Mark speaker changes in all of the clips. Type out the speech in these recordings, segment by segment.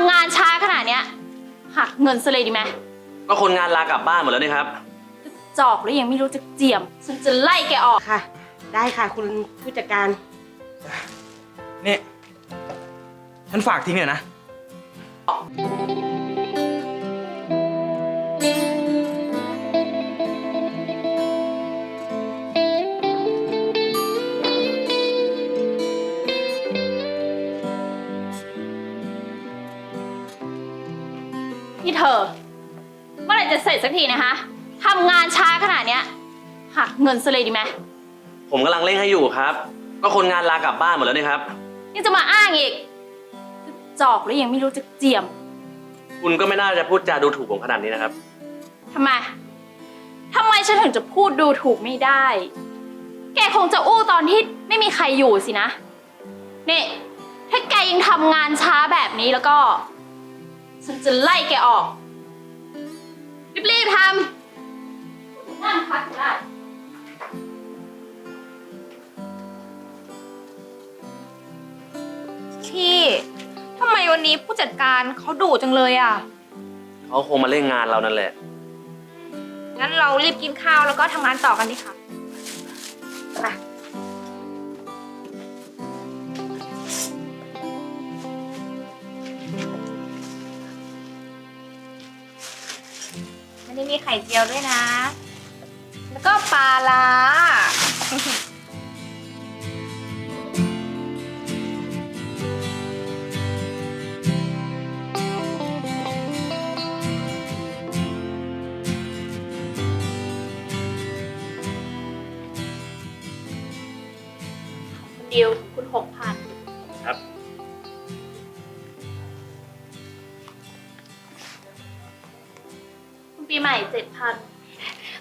Speaker 1: ำงานช้าขนาดเนี้ยหักเงินซะเลยดีไหม
Speaker 2: ก็คนงานลากลับบ้านหมดแล้วนี่ครับ
Speaker 1: จอกแล้วยังไม่รู้จะเจียม ฉันจะไล่แกออก
Speaker 3: ค่ะ ได้ค่ะคุณผู้จัดการ
Speaker 4: นี่ ฉันฝากทิ้งเลยนะ
Speaker 1: นี่เธอ เมื่อไหร่จะเสร็จสักทีนะคะทำงานช้าขนาดเนี้ยหักเงินซะเลยดีไหม
Speaker 2: ผมกำลังเร่งให้อยู่ครับ ก็คนงานลากลับบ้านหมดแล้วนี่ครับ
Speaker 1: ยังจะมาอ้างอีกจอกแล้วยังไม่รู้จะเจียม
Speaker 2: คุณก็ไม่น่าจะพูดจาดูถูกผมขนาดนี้นะครับ
Speaker 1: ทำไมทำไมฉันถึงจะพูดดูถูกไม่ได้ แกคงจะอู้ตอนที่ไม่มีใครอยู่สินะนี่ถ้าแกยังทำงานช้าแบบนี้แล้วก็ ฉันจะไล่แกออก รีบๆทำนั่งพักก็ได้
Speaker 5: พี่ทำไมวันนี้ผู้จัดการเขาดุจังเลยอะ
Speaker 2: เขาคงมาเล่นงานเรานั่นแหละ
Speaker 5: งั้นเรารีบกินข้าวแล้วก็ทำงานต่อกันดีค่ะมัน นี้มีไข่เจียวด้วยนะ แล้วก็ปลาลา
Speaker 1: คุณดิวคุณหกพัน ปีใหม่เจ็ดพัน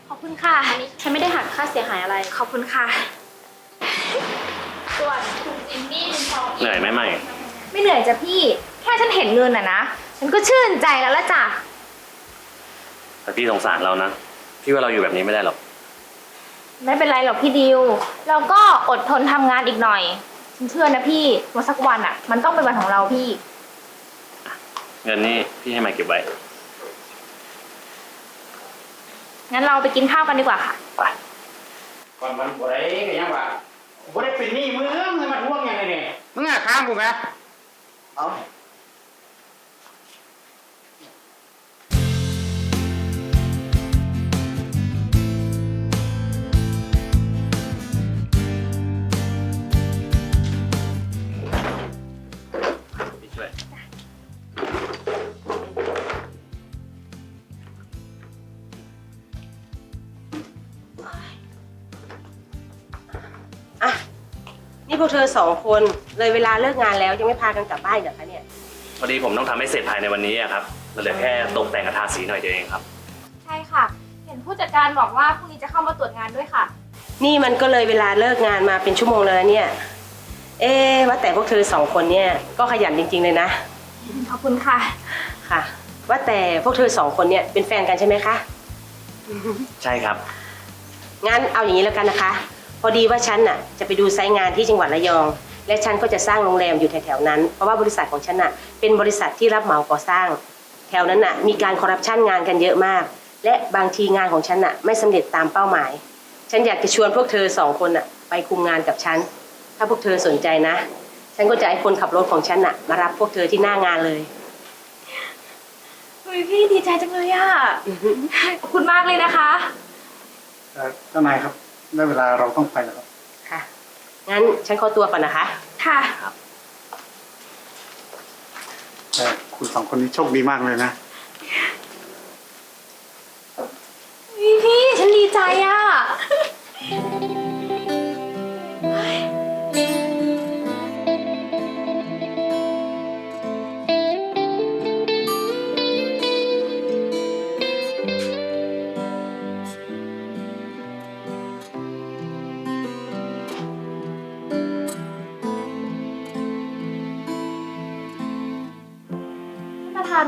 Speaker 5: ขอบคุณค่ะ
Speaker 1: อันนี้ฉันไม่ได้หักค่าเสียหายอะไร
Speaker 5: ขอบคุณค่ะ
Speaker 1: ส่วนคุณจิมมี่คุณทอง
Speaker 2: เหนื่อยไหมใหม่
Speaker 5: ไม่เหนื่อยจ้ะพี่ แค่ฉันเห็นเงินอะนะ ฉันก็ชื่นใจแล้วละจ้ะ
Speaker 2: แต่พี่สงสารเรานะ พี่ว่าเราอยู่แบบนี้ไม่ได้หรอก
Speaker 5: ไม่เป็นไรหรอกพี่ดิว เราก็อดทนทำงานอีกหน่อย ฉันเชื่อนะพี่ว่าสักวันอะ มันต้องเป็นวันของเราพี่
Speaker 2: เงินนี่พี่ให้ใหม่เก็บไว้
Speaker 5: งั้นเราไปกินข้าวกันดีกว่าค่ะ
Speaker 2: ไป
Speaker 6: ก่อนมันบ่ได้ก็ยังว่าบ่ได้เป็นหนี้มึงให้มันห่วงยังไงเนี่ยมึงอะค้างกูไหมเอา
Speaker 2: ว
Speaker 3: กเธอสองคนเลยเวลาเลิกงานแล้วยังไม่พากันกลับบ้านอีกเหรอคะเนี่ย
Speaker 2: พอดีผมต้องทำให้เสร็จภายในวันนี้อะครับมันเหลือแค่ตกแต่งกระทาสีหน่อยเดียวเองครับ
Speaker 5: ใช่ค่ะ เห็นผู้จัดการบอกว่าพรุ่งนี้จะเข้ามาตรวจงานด้วยค่ะ
Speaker 3: นี่มันก็เลยเวลาเลิกงานมาเป็นชั่วโมงแล้วนะเนี่ย เอ๊ะว่าแต่พวกเธอสองคนเนี่ยก็ขยันจริง ๆ เลยนะ
Speaker 5: ขอบคุณค่ะ
Speaker 3: ค่ะ ว่าแต่พวกเธอสองคนเนี่ยเป็นแฟนกันใช่ไหมคะ
Speaker 2: ใช่ครับ
Speaker 3: งั้นเอาอย่างนี้แล้วกันนะคะ พอดีว่าฉันน่ะจะไปดูไซต์งานที่จังหวัดระยอง และฉันก็จะสร้างโรงแรมอยู่แถวๆนั้น เพราะว่าบริษัทของฉันน่ะเป็นบริษัทที่รับเหมาก่อสร้าง แถวนั้นน่ะมีการคอร์รัปชันงานกันเยอะมาก และบางทีงานของฉันน่ะไม่สำเร็จตามเป้าหมาย ฉันอยากจะชวนพวกเธอสองคนน่ะไปคุมงานกับฉัน ถ้าพวกเธอสนใจนะ ฉันก็จะให้คนขับรถของฉันน่ะมารับพวกเธอที่หน้างานเลย
Speaker 5: เฮ้ยพี่ดีใจจังเลยอะขอบคุณมากเลยนะคะ
Speaker 6: เอ่อเจ้านายครับ ได้เวลาเราต้องไปแล้วครับ
Speaker 3: ค่ะ งั้นฉันขอตัวก่อนนะคะ
Speaker 5: ค่ะ
Speaker 6: แต่คุณสองคนนี้โชคดีมากเลยนะ
Speaker 5: พี่พี่ฉันดีใจอะ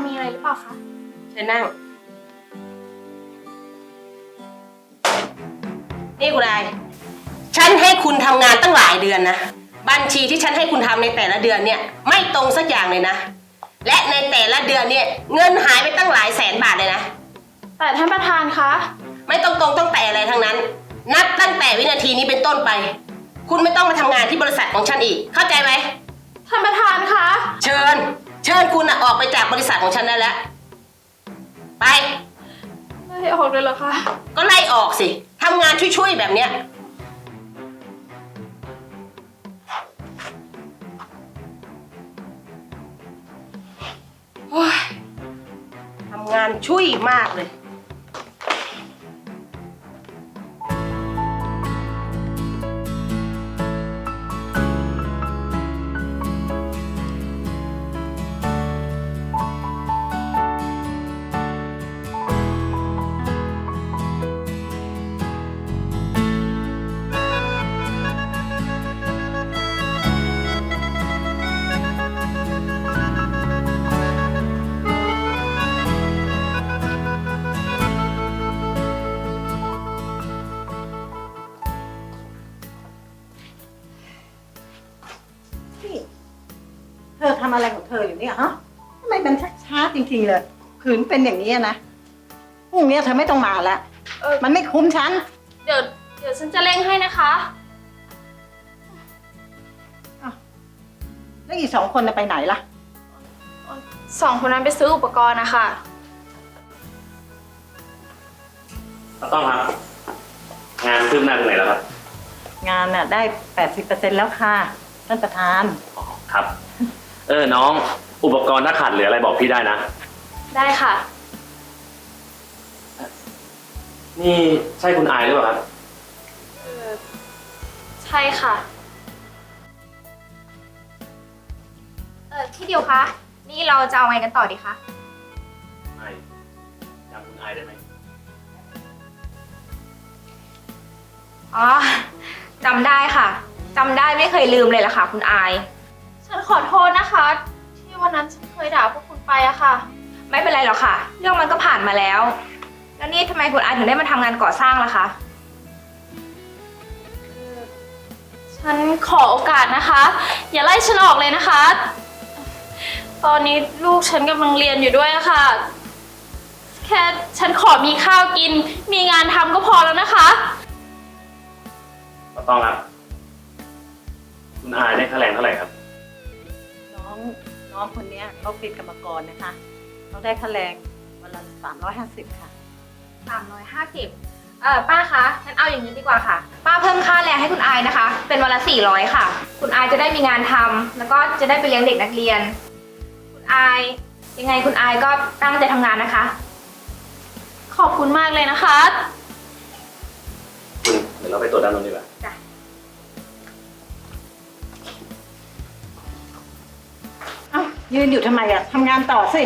Speaker 1: มีอะไรหรือเปล่าคะ
Speaker 3: เชิญนั่ง นี่คุณนาย ฉันให้คุณทำงานตั้งหลายเดือนนะ บัญชีที่ฉันให้คุณทำในแต่ละเดือนเนี่ย ไม่ตรงสักอย่างเลยนะ และในแต่ละเดือนเนี่ย เงินหายไปตั้งหลายแสนบาทเลยนะ
Speaker 1: แต่ท่านประธานคะ
Speaker 3: ไม่ต้องตรงต้องแต่อะไรทั้งนั้น นับตั้งแต่วินาทีนี้เป็นต้นไป คุณไม่ต้องมาทำงานที่บริษัทของฉันอีก เข้าใจไหม
Speaker 1: ท่านประธานคะ
Speaker 3: เชิญ เชิญคุณอะออกไปจากบริษัทของฉันได้แล้ว ไป
Speaker 1: ไม่ออกเลยเหรอคะ
Speaker 3: ก็ไล่ออกสิทำงานช่วยๆแบบเนี้ย โอ้ยทำงานช่วยมากเลย
Speaker 7: อะไรของเธออยู่เนี่ยฮะทำไมมันชักช้าจริงๆเลยขืนเป็นอย่างนี้นะพรุ่งนี้เธอไม่ต้องมาแล้ว
Speaker 1: เออ
Speaker 7: มันไม่คุ้มฉัน
Speaker 1: เดี๋ยวเดี๋ยวฉันจะเร่งให้นะคะ
Speaker 7: แล้วอีกสองคนน่ะไปไหนล่ะ
Speaker 1: สองคนนั้นไปซื้ออุปกรณ์นะคะ
Speaker 2: ต้องครับ งานคืบหน้าถึงไหนแล้วครับ
Speaker 7: งานน่ะได้แปดสิบเปอร์เซ็นแล้วค่ะท่านประธาน
Speaker 2: อ๋อครับ เออน้อง อุปกรณ์ถ้าขาดเหลืออะไรบอกพี่ได้นะ
Speaker 1: ได้ค่ะ
Speaker 2: นี่ใช่คุณอายหรือเปล่าครับ
Speaker 1: เออใช่ค่ะ
Speaker 5: เออพี่ดิวคะ นี่เราจะเอาไงกันต่อดีคะ
Speaker 2: อายจำคุณอายได้ไหม
Speaker 5: อ๋อจำได้ค่ะจำได้ไม่เคยลืมเลยล่ะค่ะ คุณอาย
Speaker 1: ฉันขอโทษนะคะ ที่วันนั้นฉันเคยด่าพวกคุณไปอะค่ะ
Speaker 5: ไม่เป็นไรหรอกค่ะ เรื่องมันก็ผ่านมาแล้ว แล้วนี่ทำไมคุณอายถึงได้มาทำงานก่อสร้างล่ะคะ
Speaker 1: ฉันขอโอกาสนะคะ อย่าไล่ฉันออกเลยนะคะ ตอนนี้ลูกฉันกำลังเรียนอยู่ด้วยอะค่ะ แค่ฉันขอมีข้าวกิน มีงานทำก็พอแล้วนะคะ
Speaker 2: ก็ต้องครับ คุณอายได้ค่าแรงเท่าไหร่ครับ
Speaker 7: น้อง น้องคนเนี้ยเขาเป็นกรรมกรนะคะเขาได้ค่าแรงวันละสามร้อยห้าสิบค่ะ
Speaker 5: 350เออป้าคะงั้นเอาอย่างนี้ดีกว่าค่ะ ป้าเพิ่มค่าแรงให้คุณอายนะคะ เป็นวันละ 400 ค่ะ คุณอายจะได้มีงานทำแล้วก็จะได้ไปเลี้ยงเด็กนักเรียน คุณอายยังไงคุณอายก็ตั้งใจทำงานนะคะ
Speaker 1: ขอบคุณมากเลยนะคะ
Speaker 2: คุณเดี๋ยวเราไปตรวจด้านนู้นดีกว่า
Speaker 7: เอ้ ยืนอยู่ทำไมอะทำงานต่อสิ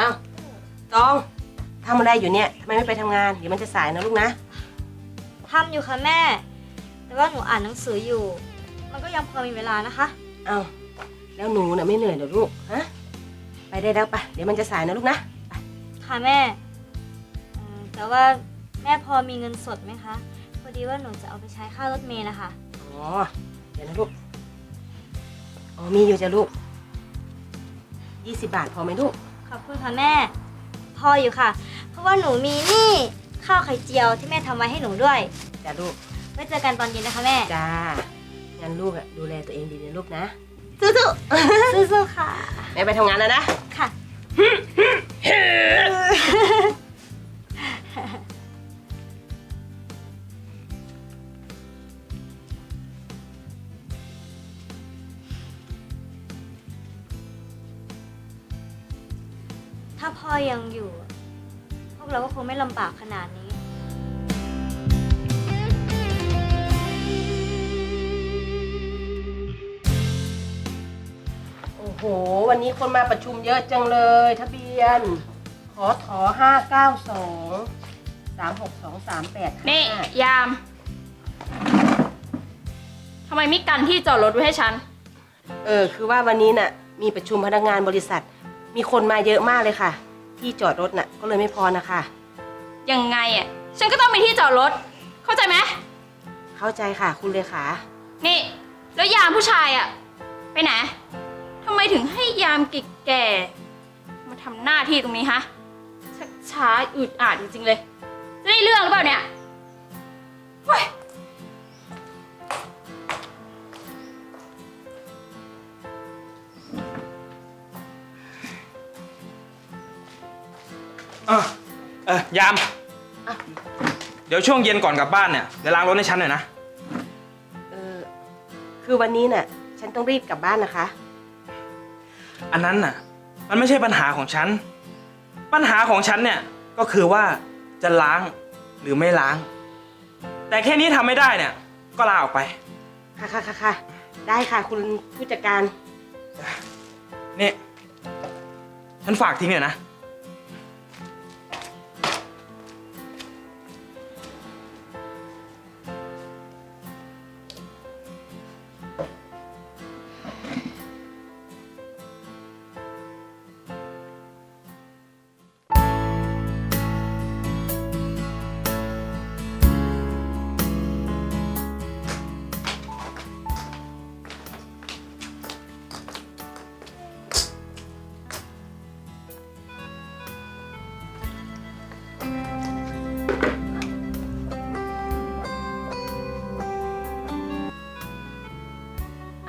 Speaker 8: อ้า
Speaker 3: วตองทำอะไรอยู่เนี่ยทำไมไม่ไปทำงาน เดี๋ยวมันจะสายนะลูกนะ
Speaker 8: ทำอยู่ค่ะแม่ แต่ว่าหนูอ่านหนังสืออยู่ มันก็ยังพอมีเวลานะคะ
Speaker 3: เอาแล้วหนูน่ะไม่เหนื่อยเหรอลูกฮะไปได้แล้วปะเดี๋ยวมันจะสายนะลูกนะ
Speaker 8: ค่ะแม่เอ่อแต่ว่าแม่พอมีเงินสดไหมคะ พอดีว่าหนูจะเอาไปใช้ค่ารถเมล์นะคะ
Speaker 3: อ๋อ เดี๋ยวนะลูก อ๋อมีอยู่จ้ะลูกยี่สิบบาทพอไหมลูก
Speaker 8: ขอบคุณค่ะแม่ พออยู่ค่ะ เพราะว่าหนูมีนี่ข้าวไข่เจียวที่แม่ทำไว้ให้หนูด้วย
Speaker 3: จ้ะลูก
Speaker 8: ไว้เจอกันตอนเย็นนะคะแม่
Speaker 3: จ้า งั้นลูกอะดูแลตัวเองดีนะลูกนะ
Speaker 8: สู้ๆค่ะ
Speaker 3: แม่ไปทำงานแล้วนะ
Speaker 8: ค่ะ ลำบากขนาดนี้
Speaker 3: โอ้โห วันนี้คนมาประชุมเยอะจังเลย ทะเบียน ขอถอห้าเก้าสองสามหกสองสามแปด
Speaker 1: นี่ ยาม ทำไมไม่กันที่จอดรถไว้ให้ฉัน
Speaker 3: เออ คือว่าวันนี้น่ะ มีประชุมพนักงานบริษัท มีคนมาเยอะมากเลยค่ะ ที่จอดรถน่ะ ก็เลยไม่พอนะคะ
Speaker 1: ยังไงอะฉันก็ต้องมีที่จอดรถ เข้าใจไหม
Speaker 3: เข้าใจค่ะ คุณเลขา
Speaker 1: นี่ แล้วยามผู้ชายอะ ไปไหนทำไมถึงให้ยามกิกแก่มาทำหน้าที่ตรงนี้ฮะชักช้าอืดอาดจริงๆเลย จะได้เรื่องหรือเปล่าเนี่ยเฮ้ย
Speaker 4: เออเออยาม
Speaker 3: อะ
Speaker 4: เดี๋ยวช่วงเย็นก่อนกลับบ้านเนี่ยเดี๋ยวล้างรถให้ฉันหน่อยนะ
Speaker 3: เออคือวันนี้น่ะ ฉันต้องรีบกลับบ้านนะคะ
Speaker 4: อันนั้นน่ะ มันไม่ใช่ปัญหาของฉัน ปัญหาของฉันเนี่ยก็คือว่าจะล้างหรือไม่ล้าง แต่แค่นี้ทำไม่ได้เนี่ย ก็ลาออกไป
Speaker 3: ค่ะค่ะค่ะค่ะได้ค่ะคุณผู้จัดการ
Speaker 4: นี่ ฉันฝากทิ้งเลยนะ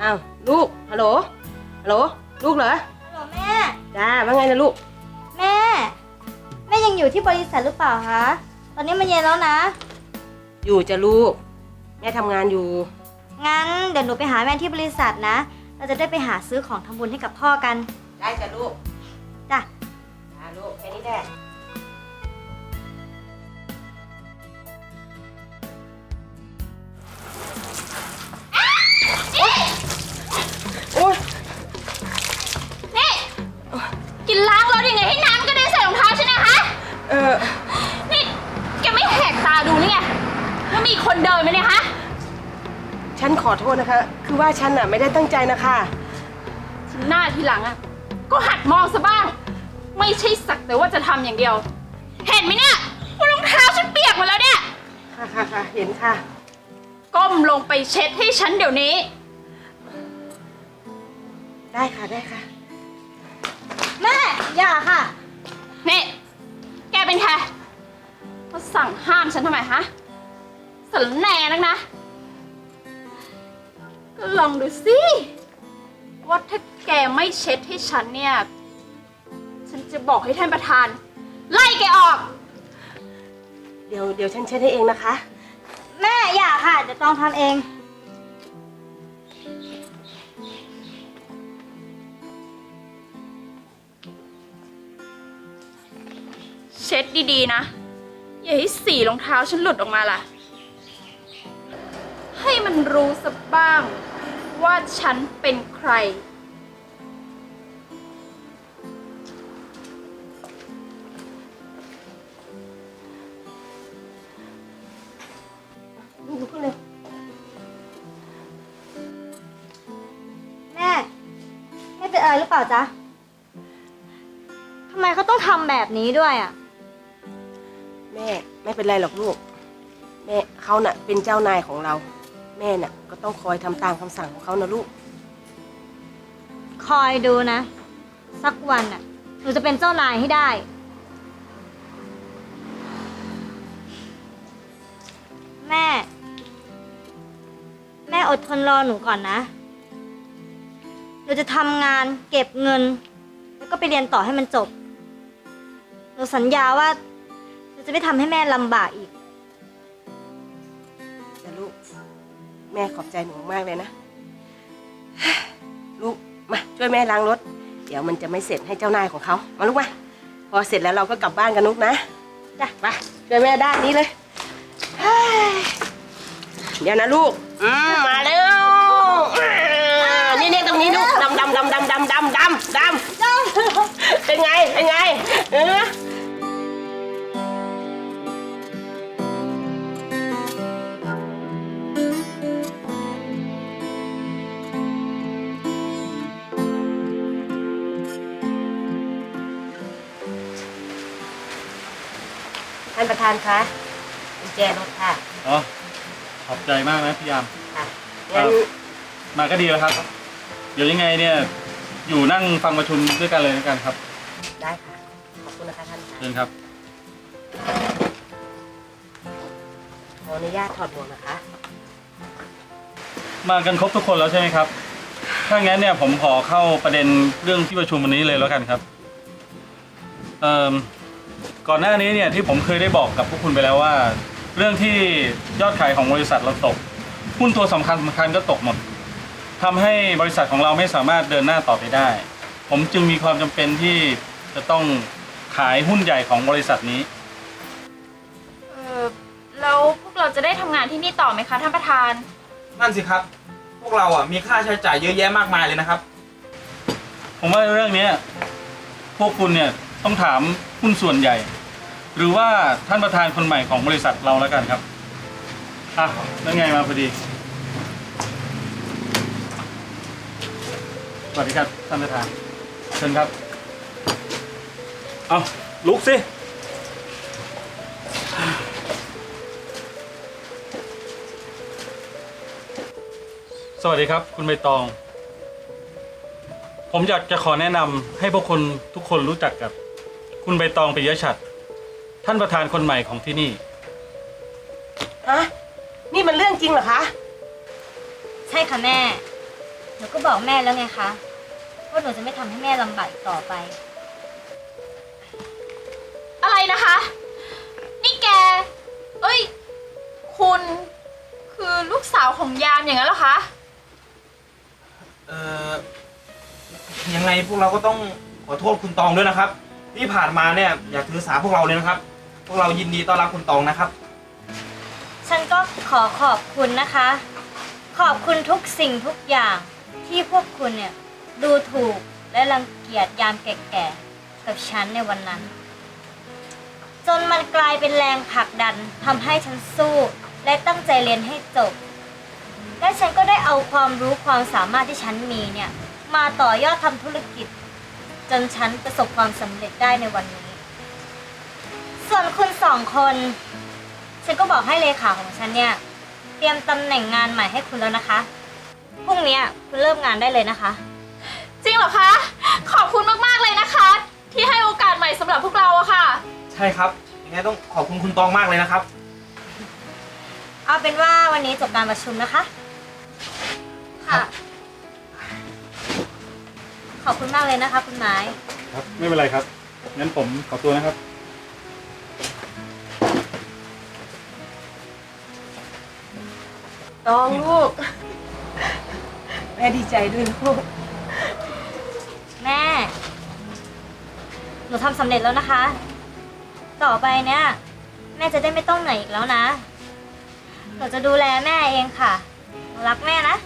Speaker 3: อ้าวลูก ฮัลโหล ฮัลโหล ลูกเหรอ
Speaker 8: ฮัลโหลแม่
Speaker 3: จ้า ว่าไงนะลูก
Speaker 8: แม่ แม่ยังอยู่ที่บริษัทหรือเปล่าคะตอนนี้มันเย็นแล้วนะ
Speaker 3: อยู่จะลูก แม่ทำงานอยู่
Speaker 8: งั้นเดี๋ยวหนูไปหาแม่ที่บริษัทนะ เราจะได้ไปหาซื้อของทำบุญให้กับพ่อกัน
Speaker 3: ได้จ้ะลูก
Speaker 8: จ้ะ
Speaker 3: จ้าลูกแค่นี้แหละ
Speaker 1: ฉัน
Speaker 3: ขอโทษนะคะ คือว่าฉันน่ะไม่ได้ตั้งใจนะคะ
Speaker 1: หน้าทีหลังอะ ก็หัดมองซะบ้าง ไม่ใช่สักแต่ว่าจะทำอย่างเดียว เห็นไหมเนี่ยว่ารองเท้าฉันเปียกหมดแล้วเนี่ย
Speaker 3: ค่ะค่ะค่ะเห็นค่ะ
Speaker 1: ก้มลงไปเช็ดให้ฉันเดี๋ยวนี้
Speaker 3: ได้ค่ะได้ค่ะ
Speaker 8: แม่ อย่าค่ะ
Speaker 1: นี่ แกเป็นใครมาสั่งห้ามฉันทำไมฮะสารแหน่นักนะก็ ลองดูสิ ว่าถ้าแกไม่เช็ดให้ฉันเนี่ย ฉันจะบอกให้ท่านประธาน ไล่แกออก
Speaker 3: เดี๋ยวเดี๋ยวฉันเช็ดให้เองนะคะ
Speaker 8: แม่อย่าค่ะเดี๋ยวต้องทำเอง
Speaker 1: เช็ดดีๆนะ อย่าให้สีรองเท้าฉันหลุดออกมาล่ะ ให้มันรู้สักบ้าง ว่าฉันเป็นใคร
Speaker 3: ลูกลุกขึ้นเลย
Speaker 8: แม่ แม่เป็นอะไรหรือเปล่าจ๊ะ ทำไมเขาต้องทำแบบนี้ด้วยอะ
Speaker 3: แม่ไม่เป็นไรหรอกลูก แม่เขาน่ะเป็นเจ้านายของเรา แม่น่ะ ก็ต้องคอยทำตามคำสั่งของเขานะลูก
Speaker 8: คอยดูนะ สักวันอะหนูจะเป็นเจ้านายให้ได้ แม่ แม่อดทนรอหนูก่อนนะ หนูจะทำงานเก็บเงิน แล้วก็ไปเรียนต่อให้มันจบ หนูสัญญาว่าหนูจะไม่ทำให้แม่ลำบากอีก
Speaker 3: แม่ขอบใจหนูมากเลยนะ ลูกมาช่วยแม่ล้างรถ เดี๋ยวมันจะไม่เสร็จให้เจ้านายของเขามาลูกมาพอเสร็จแล้วเราก็กลับบ้านกันนุกนะจ้ะมาช่วยแม่ด้านนี้เลยเฮ้ยเดี๋ยวนะลูกอืมมาเร็วอ่านี่นี่ตรงนี้ลูกดำดำดำดำดำดำดำดำเป็นไงเป็นไงเออานประธานคะกุญแจรถค่ะ
Speaker 2: อ๋อขอบใจมากนะพี่ยาม
Speaker 3: ค่ะงั้น
Speaker 2: มาก็ดีแล้วครับ เดี๋ยวยังไงเนี่ย อยู่นั่งฟังประชุมด้วยกันเลยแล้วกันครับ
Speaker 3: ได้ค่ะ ขอบคุณนะคะท่านค่ะ
Speaker 2: เชิญครับ
Speaker 3: ขออนุญาตถอดหมวกนะคะ
Speaker 2: มากันครบทุกคนแล้วใช่ไหมครับ ถ้างั้นเนี่ยผมขอเข้าประเด็นเรื่องที่ประชุมวันนี้เลยแล้วกันครับ เอ่อ ก่อนหน้านี้เนี่ยที่ผมเคยได้บอกกับพวกคุณไปแล้วว่า เรื่องที่ยอดขายของบริษัทเราตกหุ้นตัวสำคัญสำคัญก็ตกหมดทำให้บริษัทของเราไม่สามารถเดินหน้าต่อไปได้ ผมจึงมีความจำเป็นที่จะต้องขายหุ้นใหญ่ของบริษัทนี้
Speaker 1: เออแล้วพวกเราจะได้ทำงานที่นี่ต่อไหมคะท่านประธาน
Speaker 4: นั่นสิครับ พวกเราอะมีค่าใช้จ่ายเยอะแยะมากมายเลยนะครับ
Speaker 2: ผมว่าเรื่องเนี้ยพวกคุณเนี่ยต้องถาม หุ้นส่วนใหญ่ หรือว่าท่านประธานคนใหม่ของบริษัทเราแล้วกันครับอะแล้วไงมาพอดีสวัสดีครับท่านประธานเชิญครับ เอาลุกสิ สวัสดีครับ คุณใบตอง ผมอยากจะขอแนะนำให้พวกคุณทุกคนรู้จักกับ คุณใบตองปิยชัด ท่านประธานคนใหม่ของที่นี่
Speaker 3: ฮะนี่มันเรื่องจริงเหรอคะ
Speaker 8: ใช่ค่ะแม่ หนูก็บอกแม่แล้วไงคะว่าหนูจะไม่ทำให้แม่ลำบากอีกต่อไป
Speaker 1: อะไรนะคะ นี่แก เอ้ย คุณคือลูกสาวของยามอย่างนั้นเหรอคะ
Speaker 4: เอ่อยังไงพวกเราก็ต้องขอโทษคุณตองด้วยนะครับ ที่ผ่านมาเนี่ยอย่าถือสาพวกเราเลยนะครับ พวกเรายินดีต้อนรับคุณตองนะครับ
Speaker 8: ฉันก็ขอขอบคุณนะคะ ขอบคุณทุกสิ่งทุกอย่างที่พวกคุณเนี่ยดูถูกและรังเกียจยามแก่ๆกับฉันในวันนั้น จนมันกลายเป็นแรงผลักดันทำให้ฉันสู้และตั้งใจเรียนให้จบ และฉันก็ได้เอาความรู้ความสามารถที่ฉันมีเนี่ยมาต่อยอดทำธุรกิจ จนฉันประสบความสำเร็จได้ในวันนี้ ส่วนคุณสองคน ฉันก็บอกให้เลขาของฉันเนี่ย เตรียมตำแหน่งงานใหม่ให้คุณแล้วนะคะ พรุ่งนี้คุณเริ่มงานได้เลยนะคะ
Speaker 1: จริงเหรอคะ ขอบคุณมาก ๆ เลยนะคะ ที่ให้โอกาสใหม่สำหรับพวกเราอะค่ะ
Speaker 4: ใช่ครับยังไงต้องขอบคุณคุณตองมากเลยนะครับ
Speaker 8: เอาเป็นว่าวันนี้จบการประชุมนะคะ
Speaker 1: ค่ะ
Speaker 8: ขอบคุณมากเลยนะคะ คุณไม้
Speaker 2: ครับไม่เป็นไรครับงั้นผมขอตัวนะครับ
Speaker 3: ตองลูก แม่ดีใจด้วยลูก
Speaker 8: แม่ หนูทำสำเร็จแล้วนะคะ ต่อไปเนี่ย แม่จะได้ไม่ต้องเหนื่อยอีกแล้วนะ หนูจะดูแลแม่เองค่ะหนูรักแม่นะ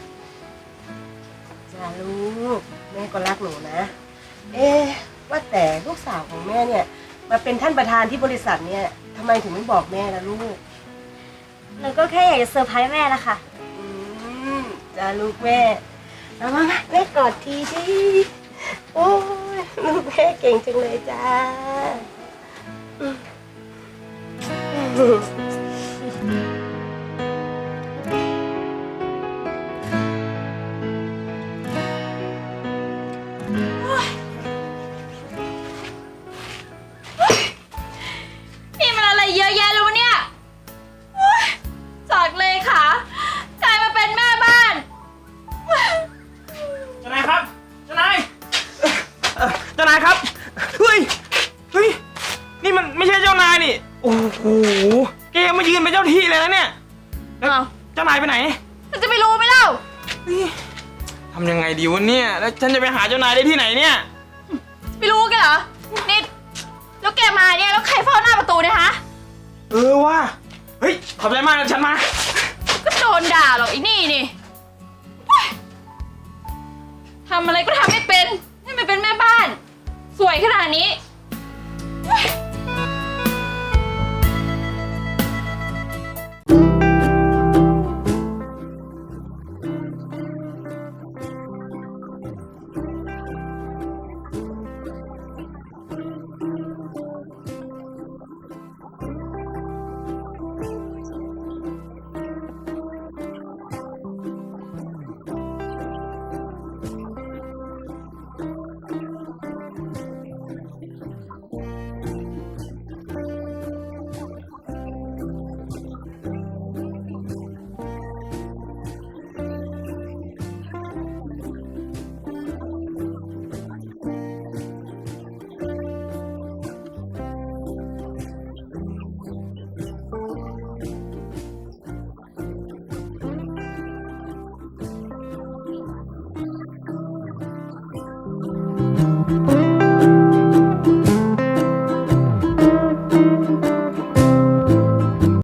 Speaker 3: จ้าลูกแม่ก็รักหนูนะ เอ๊ะว่าแต่ลูกสาวของแม่เนี่ย มาเป็นท่านประธานที่บริษัทเนี่ยทำไมถึงไม่บอกแม่ล่ะลูก
Speaker 8: หนูก็แค่อยากจะเซอร์ไพรส์แม่นะคะ
Speaker 3: อืมจ้าลูกแม่เอามามาแม่กอดทีดิโอ้ยลูกแม่เก่งจังเลยจ้า
Speaker 4: เออว่ะเฮ้ยขอบใจมากนะฉันมา
Speaker 1: ก็โดนด่าหรอกไอ้นี่นี่โอ๊ยทำอะไรก็ทำไม่เป็น ให้มันเป็นแม่บ้าน สวยขนาดนี้โอ๊ย